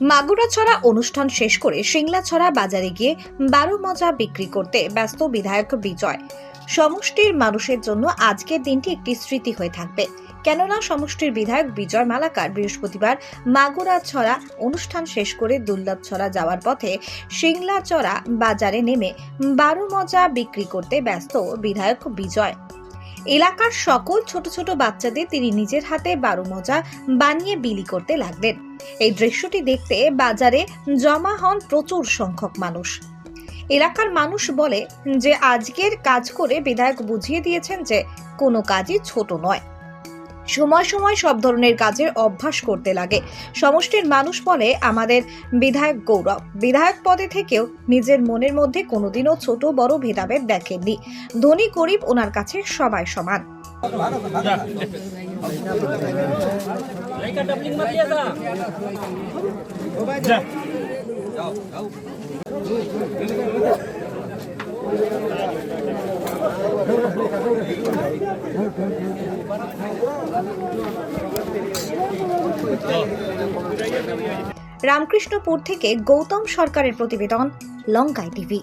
মাগুরাছড়া অনুষ্ঠান শেষ করে সিংলাছড়া বাজারে গিয়ে বারো মজা বিক্রি করতে ব্যস্ত বিধায়ক বিজয়। সমষ্টির মানুষের জন্য আজকের দিনটি একটি স্মৃতি হয়ে থাকবে। কেননা সমষ্টির বিধায়ক বিজয় মালাকার বৃহস্পতিবার মাগুরাছড়া অনুষ্ঠান শেষ করে দুর্লভছড়া যাওয়ার পথে সিংলাচড়া বাজারে নেমে বারো মজা বিক্রি করতে ব্যস্ত বিধায়ক বিজয়। এলাকার সকল ছোট ছোট বাচ্চাদের তিনি নিজের হাতে বারো মজা বানিয়ে বিলি করতে লাগলেন। এই দৃশ্যটি দেখতে বাজারে জমা হন প্রচুর সংখ্যক মানুষ। এলাকার মানুষ বলে যে, আজকের কাজ করে বিধায়ক বুঝিয়ে দিয়েছেন যে, কোনো কাজই ছোট নয়। সময় সময় সব ধরনের কাজের অভ্যাস করতে লাগে। সমষ্টির মানুষ বলে আমাদের বিধায়ক গৌরব। বিধায়ক পদে থেকেও নিজের মনের মধ্যে কোনোদিনও ছোট বড় ভেদাভেদ দেখেননি। ধনী গরিব ওনার কাছে সবাই সমান। রামকৃষ্ণপুর থেকে গৌতম সরকারের প্রতিবেদন লঙ্কায় টিভি।